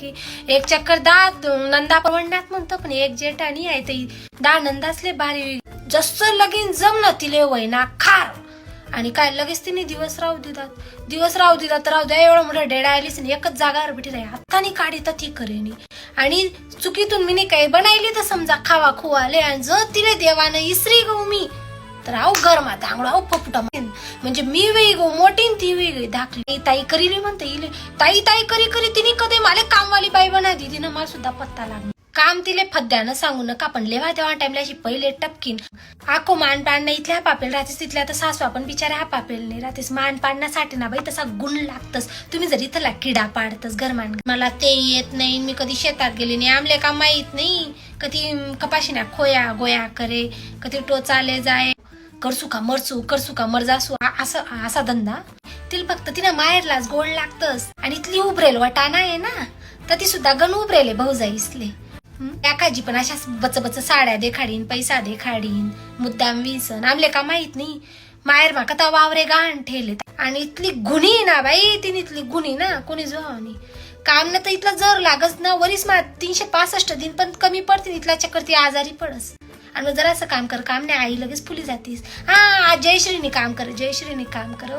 की एक चक्कर दा नंदा परवडण्यात म्हणतो पण एक जेठानी आहे ते दा नंदासले भारी जस लगीन जमलं तिले वैना खार. आणि काय लगेच तिने दिवस राहू देतात. दिवस राहू देतात राहू द्या एवढं मोठं डेडा आलीच नाही एकच जागावर भेटी राही हाताने काढी तर ती करेनी. आणि चुकीतून मी काही बनायली तर समजा खावा खुवाले आणि जर तिने देवानं इसरी गो मी तर आऊ गरमा तांगडा आऊ पपुटा म्हणजे मी वेगळी गो मोठी न ती वेगळी. धाकली. ताई करीली म्हणते इले. ताई ताई करी करी. तिने कधी मला कामवाली बाई बनादी तिनं मला सुद्धा पत्ता लागला. काम तिले फद्यानं सांगू नका पण लेवा तेव्हा टाइमला अशी पहिले टपकीन. आखो मान पाडणं इथल्या पापेल राहतेस तिथल्या तर सासू पण बिचारा हा पापेल नाही राहतेस मान पाडण्यासाठी ना बाई तसा गुण लागतस. तुम्ही जर इथला किडा पाडतस घरमान. मला ते येत नाही मी कधी शेतात गेले नाही आमले का माहीत नाही? कधी कपाशीना खोया गोया करे कधी टोचाले जाय. करसू का मरसू करसू का मरजासू आ- असं असा धंदा? तिला फक्त तिनं माहेरलाच गोड लागतस आणि इथली उभरेल वटाणा आहे ना? तर ती सुद्धा गण उभरेल भाऊजाईसले काजी पण अशा बच बच साड्या देखाडीन पैसा देखाडीन मुद्दाम विसन. आमले का माहीत नाही? माहेर मा कथा वावरे गाण ठेले. आणि इथली गुन्ही आहे ना बाई तिने इथली गुणी ना? कोणी जो काम ना तर इथला जर लागत ना वरीस मा तीनशे पासष्ट दिन पण कमी पडते इथला चक्कर ती आजारी पडस. आणि मग जरा असं काम कर काम नाही आई लगेच फुली जातीस. हा जयश्रीनी काम कर जयश्रीनी काम कर हो.